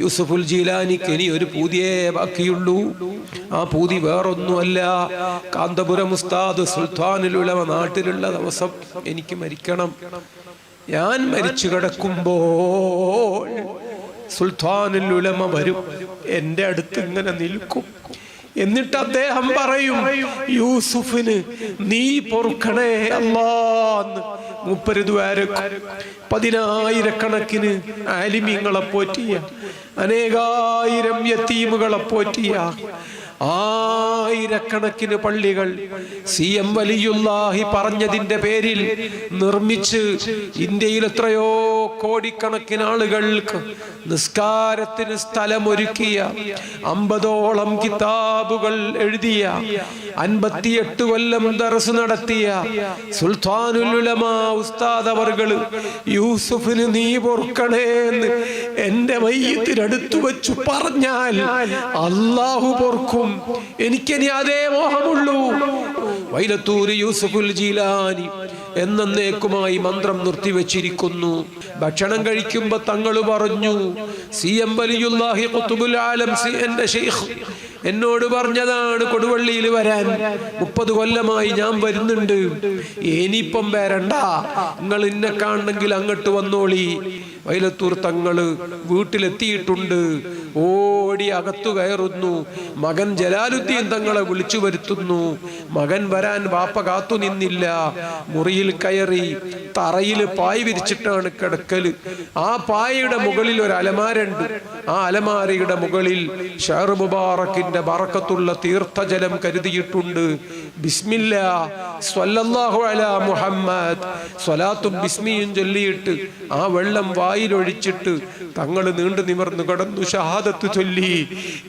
യൂസഫുൽ ജീലാനിക്ക് ഇനി ഒരു പൂതിയേ ബാക്കിയുള്ളൂ. ആ പൂതി വേറൊന്നുമല്ല. കാന്തപുരം ഉസ്താദ് സുൽത്താനിലുള്ള നാട്ടിലുള്ള ദിവസം എനിക്ക് മരിക്കണം. ഞാൻ മരിച്ചു കിടക്കുമ്പോൾ സുൽത്താനിൽ ഉലമ വരും. എന്റെ അടുത്ത് ഇങ്ങനെ നിൽക്കും. എന്നിട്ട് അദ്ദേഹം പറയും യൂസുഫിന് നീ പൊറുക്കണേ അല്ലാന്ന് മുപ്പര് ദ്വാരക്കും പതിനായിരക്കണക്കിന് ആലിമ്യങ്ങളെ പോറ്റിയ അനേകായിരം യത്തീമുകളെ പോറ്റിയ ആയിരക്കണക്കിന് പള്ളികൾ സി എം വലിയുല്ലാഹി പറഞ്ഞതിന്റെ പേരിൽ നിർമ്മിച്ച് ഇന്ത്യയിൽ എത്രയോ കോടിക്കണക്കിന് ആളുകൾക്ക് നിസ്കാരത്തിന് സ്ഥലമൊരുക്കിയ അമ്പതോളം കിതാബുകൾ എഴുതിയ അൻപത്തിയെട്ട് കൊല്ലം ദർസ് നടത്തിയ സുൽത്താനുൽ ഉലമ ഉസ്താദ് അവർകൾ യൂസുഫിന് നീ പൊറുക്കണേ എന്ന് എന്റെ മയ്യത്തിനടുത്തു വെച്ചു പറഞ്ഞാൽ അള്ളാഹു പൊറുക്കും. എനിക്കിനി അതേ മോഹമുള്ളൂ. വൈലത്തൂര് യൂസഫുൽ ജീലാനി എന്നേക്കുമായി മന്ത്രം നിർത്തിവെച്ചിരിക്കുന്നു. ഭക്ഷണം കഴിക്കുമ്പോ തങ്ങൾ പറഞ്ഞു സി എം വലിയുല്ലാഹി ആലം സി എന്റെ ഷെയ്ഖ് എന്നോട് പറഞ്ഞതാണ് കൊടുവള്ളിയിൽ വരാൻ. മുപ്പത് കൊല്ലമായി ഞാൻ വരുന്നുണ്ട്. ഇനിയിപ്പം വരണ്ട. നിങ്ങൾ ഇന്നെ കാണണമെങ്കിൽ അങ്ങോട്ട് വന്നോളി. വൈലത്തൂർ തങ്ങൾ വീട്ടിലെത്തിയിട്ടുണ്ട്. ഓടി അകത്തു കയറുന്നു. മകൻ ജലാലുദ്ദീൻ തങ്ങളെ വിളിച്ചു വരുത്തുന്നു. മകൻ വരാൻ വാപ്പ കാത്തു നിന്നില്ല. മുറിയിൽ കയറി തറയിൽ പായ് വിരിച്ചിട്ടാണ് കിടക്കൽ. ആ പായയുടെ മുകളിൽ ഒരു അലമാരുണ്ട് ആ അലമാരയുടെ മുകളിൽ ഷെയർ മുബാറക്കിന്റെ ബറക്കത്തുള്ള തീർത്ഥജലം കരുതിയിട്ടുണ്ട്. ബിസ്മില്ല സ്വല്ലല്ലാഹു അലാ മുഹമ്മദ്. സ്വലാത്തും ബിസ്മിയും ചൊല്ലിയിട്ട് ആ വെള്ളം വായിലൊഴിച്ചിട്ട് തങ്ങൾ നീണ്ടു നിവർന്നു കടന്നു ഷഹാദത്ത് ചൊല്ലി.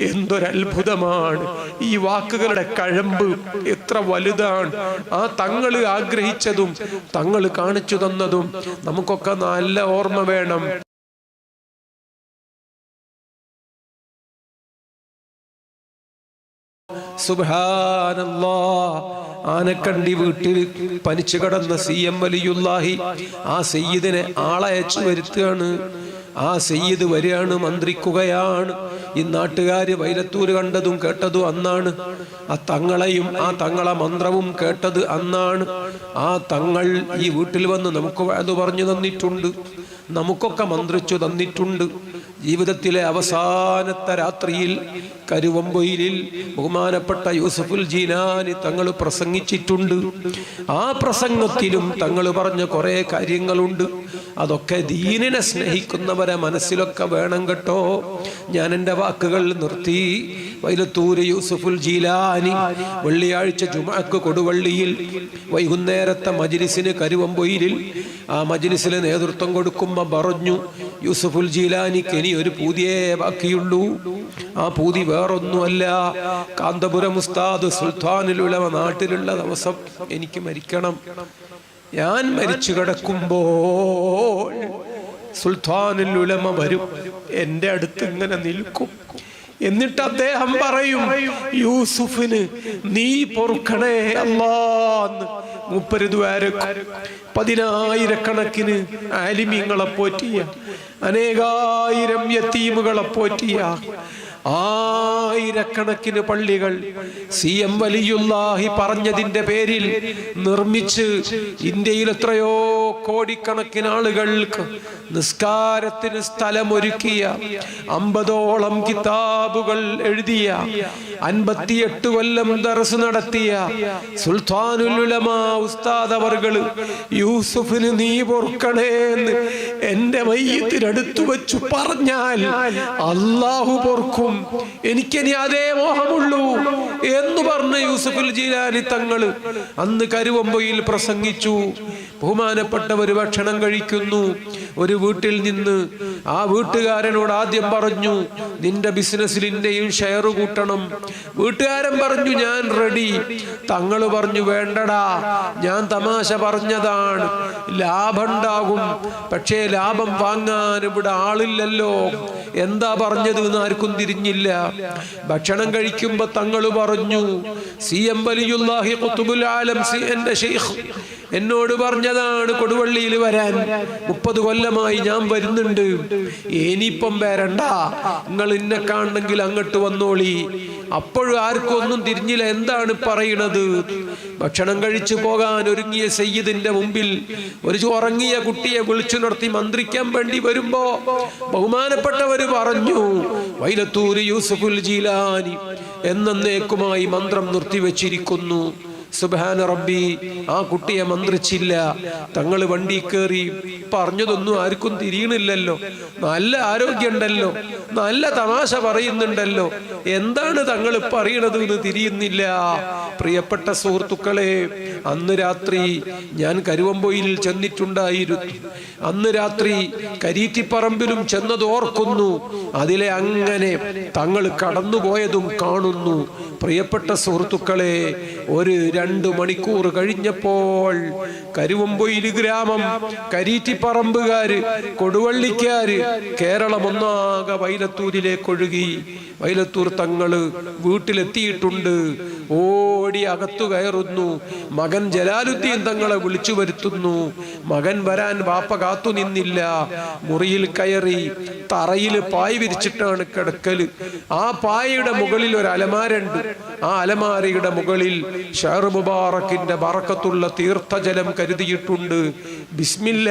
എന്തൊരത്ഭുതമാണ്. ഈ വാക്കുകളുടെ കഴമ്പ് എത്ര വലുതാണ്. ആ തങ്ങൾ ആഗ്രഹിച്ചതും തങ്ങൾ കാണിച്ചു തന്നതും നമുക്കൊക്കെ നല്ല ഓർമ്മ വേണം. സുബ്ഹാനല്ലാ ആനക്കണ്ടി വീട്ടിൽ പനിച്ചു കടന്ന സി എം വലിയുല്ലാഹി ആ സയ്യിദിനെ ആളയച്ചു വരുത്തുകയാണ്. ആ സയ്യിദ് വരികയാണ് മന്ത്രിക്കുകയാണ്. ഈ നാട്ടുകാര് വൈലത്തൂർ കണ്ടതും കേട്ടതും അന്നാണ്. ആ തങ്ങളെയും ആ തങ്ങളെ മന്ത്രവും കേട്ടത് അന്നാണ്. ആ തങ്ങൾ ഈ വീട്ടിൽ വന്ന് നമുക്ക് അത് പറഞ്ഞു തന്നിട്ടുണ്ട്. നമുക്കൊക്കെ മന്ത്രിച്ചു തന്നിട്ടുണ്ട്. ജീവിതത്തിലെ അവസാനത്തെ രാത്രിയിൽ കരുവമ്പൊയിലിൽ ബഹുമാനപ്പെട്ട യൂസഫുൽ ജീനാനി തങ്ങൾ പ്രസംഗിച്ചിട്ടുണ്ട്. ആ പ്രസംഗത്തിലും തങ്ങൾ പറഞ്ഞ കുറേ കാര്യങ്ങളുണ്ട്. അതൊക്കെ ദീനിനെ സ്നേഹിക്കുന്നവരെ മനസ്സിലൊക്കെ വേണം കേട്ടോ. ഞാൻ എന്റെ വാക്കുകൾ നിർത്തി. വൈലത്തൂര് യൂസുഫുൽ ജീലാനി. വെള്ളിയാഴ്ച ജുമാക്ക് കൊടുവള്ളിയിൽ. വൈകുന്നേരത്തെ മജിലിസിന് കരുവമ്പൊയിലിൽ. ആ മജിലിസിന് നേതൃത്വം കൊടുക്കുമ്പോൾ പറഞ്ഞു യൂസുഫുൽ ജീലാനിക്ക് ഇനി ഒരു പൂതിയേ ബാക്കിയുള്ളൂ. ആ പൂതി വേറൊന്നുമല്ല. കാന്തപുരം ഉസ്താദ് സുൽത്താനിലുള്ള നാട്ടിലുള്ള ദിവസം എനിക്ക് മരിക്കണം. ഞാൻ മരിച്ചു കിടക്കുമ്പോൾ സുൽത്താനുൽ ഉലമ വരും. എന്റെ അടുത്ത് ഇങ്ങനെ നിൽക്കും. എന്നിട്ട് അദ്ദേഹം പറയും യൂസുഫിന് നീ പൊറുക്കണേ അല്ലാന്ന് മുപ്പര് ദ്വാരക്കും. പതിനായിരക്കണക്കിന് ആലിമീങ്ങളെ പോറ്റിയ. അനേകായിരം യത്തീമുകളെ പോറ്റിയ. ആയിരക്കണക്കിന് പള്ളികൾ സി എം വലിയുല്ലാഹി പറഞ്ഞതിന്റെ പേരിൽ നിർമ്മിച്ച് ഇന്ത്യയിൽ എത്രയോ കോടിക്കണക്കിന് ആളുകൾക്ക് നിസ്കാരത്തിന് സ്ഥലമൊരുക്കിയ അമ്പതോളം കിതാബുകൾ എഴുതിയ അൻപത്തിയെട്ട് കൊല്ലം ദർസ് നടത്തിയ സുൽത്താനുൽ ഉലമ ഉസ്താദ് അവർകൾ യൂസുഫിന് നീ പൊറുക്കണേ എന്ന് എന്റെ മയ്യത്തിനടുത്തു വെച്ചു പറഞ്ഞാൽ അള്ളാഹു പൊറുക്കും. എനിക്കിനി അതേ മോഹമുള്ളൂ. എന്ന് പറഞ്ഞ യൂസുഫുൽ ജീലാനി തങ്ങൾ അന്ന് കരുവമ്പയിൽ പ്രസംഗിച്ചു. ബഹുമാനപ്പെട്ടവർ ഭക്ഷണം കഴിക്കുന്നു. ഒരു വീട്ടിൽ നിന്ന് ആ വീട്ടുകാരനോട് ആദ്യം പറഞ്ഞു നിന്റെ ബിസിനസ്സിൽ ഇന്റെയും ഷെയർ കൂട്ടണം. വീട്ടുകാരൻ പറഞ്ഞു ഞാൻ റെഡി തങ്ങൾ പറഞ്ഞു വേണ്ടടാ. ഞാൻ തമാശ പറഞ്ഞതാണ്. ലാഭം ഉണ്ടാകും. പക്ഷേ ലാഭം വാങ്ങാൻ ഇവിടെ ആളില്ലല്ലോ. എന്താ പറഞ്ഞത് എന്ന് ആർക്കും തിരിഞ്ഞില്ല. ഭക്ഷണം കഴിക്കുമ്പോ തങ്ങൾ പറഞ്ഞു സി എം വലിയുല്ലാഹി കുത്തുബുൽ ആലം സി എന്റെ ഷെയ്ഖ് എന്നോട് പറഞ്ഞതാണ് കൊടുവള്ളിയിൽ വരാൻ. മുപ്പത് കൊല്ലമായി ഞാൻ വരുന്നുണ്ട്. ഇനിയിപ്പം വരണ്ട. നിങ്ങൾ ഇന്നെ കാണണമെങ്കിൽ അങ്ങോട്ട് വന്നോളി. അപ്പോഴും ആർക്കും ഒന്നും തിരിഞ്ഞില്ല. എന്താണ് പറയണത്? ഭക്ഷണം കഴിച്ചു പോകാൻ ഒരുങ്ങിയ സയ്യിദിന്റെ മുമ്പിൽ ഒരു ഉറങ്ങിയ കുട്ടിയെ വിളിച്ചു നിർത്തി മന്ത്രിക്കാൻ വേണ്ടി വരുമ്പോ ബഹുമാനപ്പെട്ടവര് പറഞ്ഞു വൈലത്തൂര് യൂസഫുൽ ജീലാനി എന്നേക്കുമായി മന്ത്രം നിർത്തിവെച്ചിരിക്കുന്നു. സുബാന റബ്ബി ആ കുട്ടിയെ മന്ത്രിച്ചില്ല. തങ്ങൾ വണ്ടി കയറി പറഞ്ഞതൊന്നും ആർക്കും തിരിയണില്ലല്ലോ. നല്ല ആരോഗ്യമുണ്ടല്ലോ. നല്ല തമാശ പറയുന്നുണ്ടല്ലോ. എന്താണ് തങ്ങൾ പറയണത് എന്ന് തിരിയുന്നില്ല. പ്രിയപ്പെട്ട സുഹൃത്തുക്കളെ അന്ന് രാത്രി ഞാൻ കരുവമ്പൊയിൽ ചെന്നിട്ടുണ്ടായിരുന്നു. അന്ന് രാത്രി കരീറ്റിപ്പറമ്പിലും ചെന്നത് ഓർക്കുന്നു. അതിലെ അങ്ങനെ തങ്ങൾ കടന്നുപോയതും കാണുന്നു. പ്രിയപ്പെട്ട സുഹൃത്തുക്കളെ ഒരു രണ്ട് മണിക്കൂർ കഴിഞ്ഞപ്പോൾ കരുവമ്പൊയിൽ ഗ്രാമം കരീറ്റിപ്പറമ്പുകാര് കൊടുവള്ളിക്കാര് കേരളം ഒന്നാകെ വൈലത്തൂർ തങ്ങൾ വീട്ടിലെത്തിയിട്ടുണ്ട്. ഓടി അകത്തു കയറുന്നു. മകൻ ജലാലുദ്ദീൻ തങ്ങളെ വിളിച്ചു വരുത്തുന്നു. മകൻ വരാൻ വാപ്പ കാത്തു നിന്നില്ല. മുറിയിൽ കയറി തറയിൽ പായ് വിരിച്ചിട്ടാണ് കിടക്കൽ. ആ പായയുടെ മുകളിൽ ഒരു അലമാരുണ്ട് ആ അലമാരയുടെ മുകളിൽ ഷെയർ മുബാറക്കിന്റെ ബറക്കത്തുള്ള തീർത്ഥജലം കരുതിയിട്ടുണ്ട്. ബിസ്മില്ല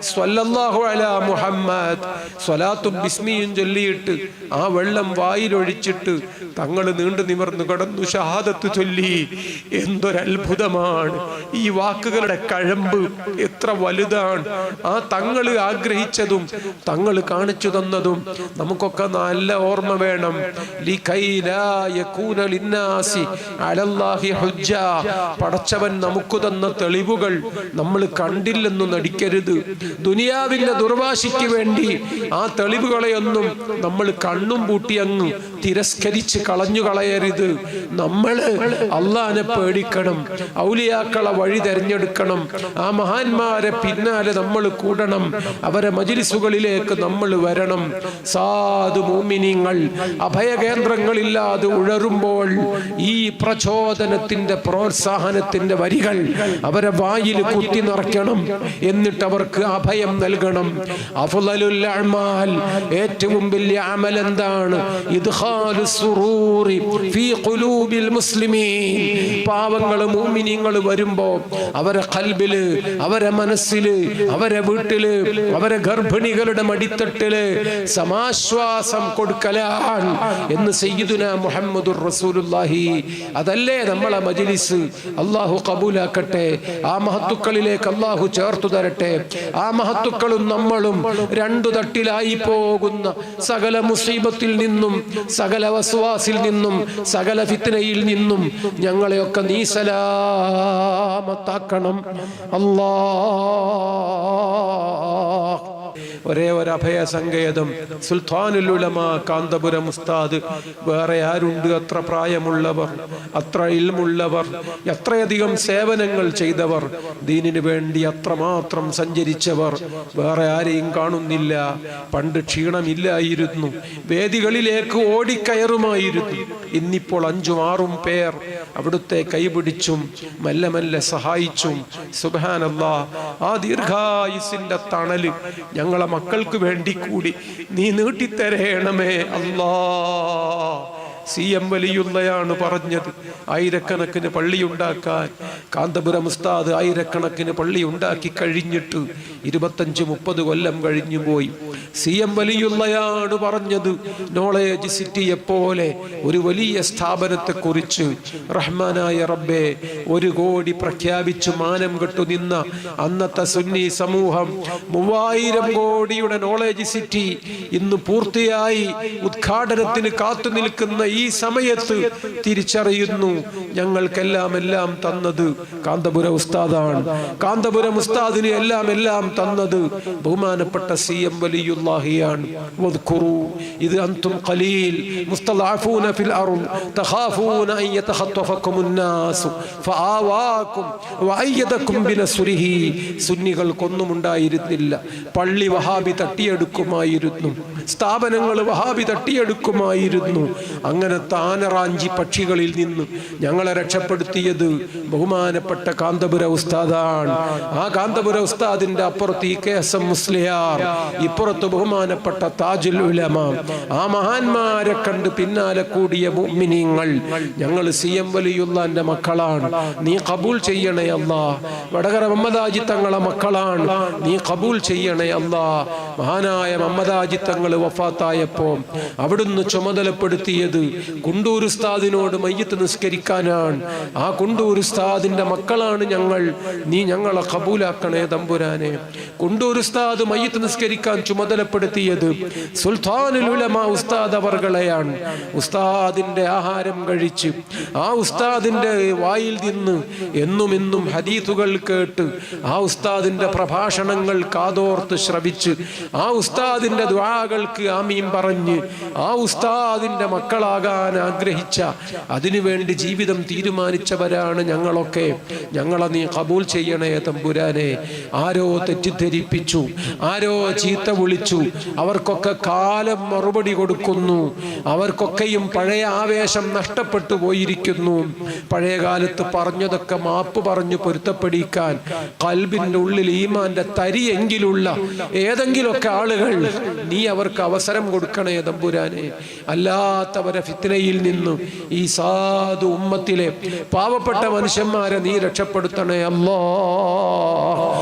സ്വല്ലല്ലാഹു അലാ മുഹമ്മദ്. സ്വലാത്തു ബിസ്മിയും ചൊല്ലിയിട്ട് ആ വെള്ളം വായിലൊഴിച്ചിട്ട് തങ്ങൾ നീണ്ടു നിവർന്നു കടന്നു ഷഹാദത്ത് ചൊല്ലി. എന്തൊരത്ഭുതമാണ്. ഈ വാക്കുകളുടെ കഴമ്പ് എത്ര വലുതാണ്. ആ തങ്ങൾ ആഗ്രഹിച്ചതും തങ്ങൾ കാണിച്ചു തന്നതും നമുക്കൊക്കെ നല്ല ഓർമ്മ വേണം. പടച്ചവൻ നമുക്ക് തന്ന തെളിവുകൾ നമ്മൾ കണ്ടില്ലെന്ന് നടിക്കരുത്. ദുനിയാവിന്റെ ദുർവാശിക്ക് വേണ്ടി ആ തെളിവുകളെയൊന്നും നമ്മൾ കണ്ണും പൂട്ടി അങ്ങ് തിരസ്കരിച്ച് കളഞ്ഞു കളയരുത്. നമ്മൾ അള്ളാനെ പേടിക്കണം ഔലിയാക്കളെ വഴി തെരഞ്ഞെടുക്കണം ആ മഹാന്മാരെ പിന്നാലെ നമ്മൾ കൂടണം അവരെ മജിലിസുകളിലേക്ക് നമ്മൾ വരണം. സാധു മോമിനിങ്ങൾ അഭയകേന്ദ്രങ്ങളില്ലാതെ ഉഴറുമ്പോൾ ഈ പ്രചോദനത്തിന്റെ പ്രോത്സാഹനത്തിന്റെ വരികൾ അവരെ വായിൽ കുത്തി നിറയ്ക്കണം. എന്നിട്ട് അവർക്ക് അഭയം നൽകണം. അഫ്ളലുൽ അഅ്മാൽ ഏറ്റവും വലിയ അമൽ എന്താണ്? സുറൂറി ഫീ ഖുലൂബിൽ മുസ്ലിമീൻ. പാവങ്ങൾ മുഅ്മിനീങ്ങൾ വരുമ്പോ അവരെ കൽബിൽ അവരെ മനസ്സിൽ അവരെ വീട്ടിൽ അവരെ ഗർഭിണികളുടെ മടിത്തട്ടിൽ സമാശ്വാസം കൊടുക്കലാൻ എന്ന് സയ്യിദുന മുഹമ്മദുർ റസൂലുള്ളാഹി. അതല്ലേ നമ്മളെ മജ്ലിസ്? അള്ളാഹു കബൂലാക്കട്ടെ. ആ മഹത്തുക്കളിലേക്ക് അള്ളാഹു ചേർത്തു തരട്ടെ. ആ മഹത്തുക്കളും നമ്മളും രണ്ടു തട്ടിലായി പോകുന്ന സകല മുസീബത്തിൽ നിന്നും സകല വസ്വാസിൽ നിന്നും സകല ഫിത്തനയിൽ നിന്നും ഞങ്ങളെയൊക്കെ നീ സലാമത്താക്കണം. അല്ലാ ഒരേ ഒരു അഭയ സങ്കേതം. സുൽത്താനുൽ ഉലമ കാന്തപുരം ഉസ്താദ്. വേറെ ആരുണ്ട്? അത്ര പ്രായമുള്ളവർ അത്ര ഇൽമുള്ളവർ എത്രയധികം സേവനങ്ങൾ ചെയ്തവർ ദീനിനു വേണ്ടി അത്രമാത്രം സഞ്ചരിച്ചവർ. വേറെ ആരെയും കാണുന്നില്ല. പണ്ട് ക്ഷീണമില്ലായിരുന്നു. വേദികളിലേക്ക് ഓടിക്കയറുമായിരുന്നു. ഇന്നിപ്പോൾ അഞ്ചും ആറും പേർ അവിടുത്തെ കൈപിടിച്ചും മെല്ലെ മെല്ലെ സഹായിച്ചും. സുബാനല്ല ആ ദീർഘായുസിന്റെ തണൽ ഞങ്ങളെ മക്കൾക്ക് വേണ്ടി കൂടി നീ നീട്ടിത്തരേണമേ അല്ലാ സി എം വലിയുള്ളയാണ് പറഞ്ഞത്. ആയിരക്കണക്കിന് പള്ളി ഉണ്ടാക്കാൻ കാന്തപുരം ഉസ്താദ് ആയിരക്കണക്കിന് പള്ളി ഉണ്ടാക്കി കഴിഞ്ഞിട്ട് ഇരുപത്തഞ്ച് മുപ്പത് കൊല്ലം കഴിഞ്ഞു പോയി. സി എം വലിയുള്ളയാണ് പറഞ്ഞത്. നോളേജ് സിറ്റിയെ പോലെ ഒരു വലിയ സ്ഥാപനത്തെ കുറിച്ച് റഹ്മാനായ റബ്ബെ ഒരു കോടി പ്രഖ്യാപിച്ചു മാനം കെട്ടു നിന്ന അന്നത്തെ സുന്നി സമൂഹം മൂവായിരം കോടിയുടെ നോളേജ് സിറ്റി ഇന്ന് പൂർത്തിയായി ഉദ്ഘാടനത്തിന് കാത്തു നിൽക്കുന്ന ഈ സമയത്ത് തിരിച്ചറിയുന്നു ഞങ്ങൾക്കെല്ലാം എല്ലാം തന്നത് കാന്തപുരം ഉസ്താദാണ് കാന്തപുരം ഉസ്താദിന് എല്ലാം എല്ലാം തന്നത് ബഹുമാനപ്പെട്ട സി എം വലിയുല്ലാഹിയാണ് വദ്കുറു ഇത് അന്തും ഖലീൽ മുസ്തദഅഫൂന ഫിൽ അർദ് തഖാഫൂന അൻ യതഖത്തഫകും الناس ഫആവാകും വഅയ്യദകും ബിനസ്രിഹി സുന്നികൾക്കൊന്നും ഉണ്ടായിരുന്നില്ല പള്ളി വഹാബി തട്ടിയെടുക്കുമായിരുന്നു സ്ഥാപനങ്ങൾ വഹാബി തട്ടിയെടുക്കുമായിരുന്നു അങ്ങനെ താനറാഞ്ചി പക്ഷികളിൽ നിന്ന് ഞങ്ങളെ രക്ഷപ്പെടുത്തിയത് ബഹുമാനപ്പെട്ട കാന്തപുര ഉസ്താദാണ്. ആ കാന്തപുര ഉസ്താദിന്റെ അപ്പുറത്ത് ഈ കെ എസ് എം മുസ്ലിയാർ ഇപ്പുറത്ത് ബഹുമാനപ്പെട്ട താജുൽ ഉലമ. ആ മഹാന്മാരെ കണ്ട് പിന്നാലെ കൂടിയ മുഅ്മിനീങ്ങൾ ഞങ്ങൾ സി എം വലിയുള്ളാന്റെ മക്കളാണ്. നീ കബൂൽ ചെയ്യണേ അല്ലാ. വടകര മമ്മദാജി തങ്ങളെ മക്കളാണ്. നീ കബൂൽ ചെയ്യണേ അല്ലാ. മഹാനായ മമ്മദാജി തങ്ങൾ വഫാത്തായപ്പോ അവിടുന്ന് ചുമതലപ്പെടുത്തിയത് കുണ്ടൂർ ഉസ്താദിനോട് മയ്യത്ത് നിസ്കരിക്കാനാണ്. ആ കുണ്ടൂർ ഉസ്താദിന്റെ മക്കളാണ് ഞങ്ങൾ. നീ ഞങ്ങളെ കബൂലാക്കണേ തമ്പുരാനെ. കുണ്ടൂർ ഉസ്താദ് മയ്യത്ത് നിസ്കരിക്കാൻ ചുമതലപ്പെടുത്തിയത് സുൽത്താനുൽ ഉസ്താദ് അവർകളെയാണ്. ഉസ്താദിന്റെ ആഹാരം കഴിച്ച് ആ ഉസ്താദിന്റെ വായിൽ നിന്ന് എന്നും എന്നും ഹദീത്തുകൾ കേട്ട് ആ ഉസ്താദിന്റെ പ്രഭാഷണങ്ങൾ കാതോർത്ത് ശ്രവിച്ച് ആ ഉസ്താദിന്റെ ദ്വാകൾക്ക് ആമീൻ പറഞ്ഞ് ആ ഉസ്താദിന്റെ മക്കളാകാൻ ആഗ്രഹിച്ച അതിനുവേണ്ടി ജീവിതം തീരുമാനിച്ചവരാണ് ഞങ്ങളൊക്കെ. ഞങ്ങളെ നീ കബൂൽ ചെയ്യണേ തമ്പുരാനെ. ആരോ തെറ്റിദ്ധരിപ്പിച്ചു ആരോ ചീത്ത വിളിച്ചു. അവർക്കൊക്കെ കാലം മറുപടി കൊടുക്കുന്നു. അവർക്കൊക്കെയും പഴയ ആവേശം നഷ്ടപ്പെട്ടു പോയിരിക്കുന്നു. പഴയ കാലത്ത് പറഞ്ഞതൊക്കെ മാപ്പ് പറഞ്ഞു പൊരുത്തപ്പെടിക്കാൻ കൽബിന്റെ ഉള്ളിൽ ഈമാന്റെ തരിയെങ്കിലുള്ള ഏതെങ്കിലുമൊക്കെ ആളുകൾ നീ അവർക്ക് അവസരം കൊടുക്കണേ തമ്പുരാനെ. അല്ലാത്തവരെ ഫിത്നയിൽ നിന്നും ഈ സാധു ഉമ്മത്തിലെ പാവപ്പെട്ട മനുഷ്യന്മാരെ നീ രക്ഷപ്പെടുത്തണേ അല്ലോ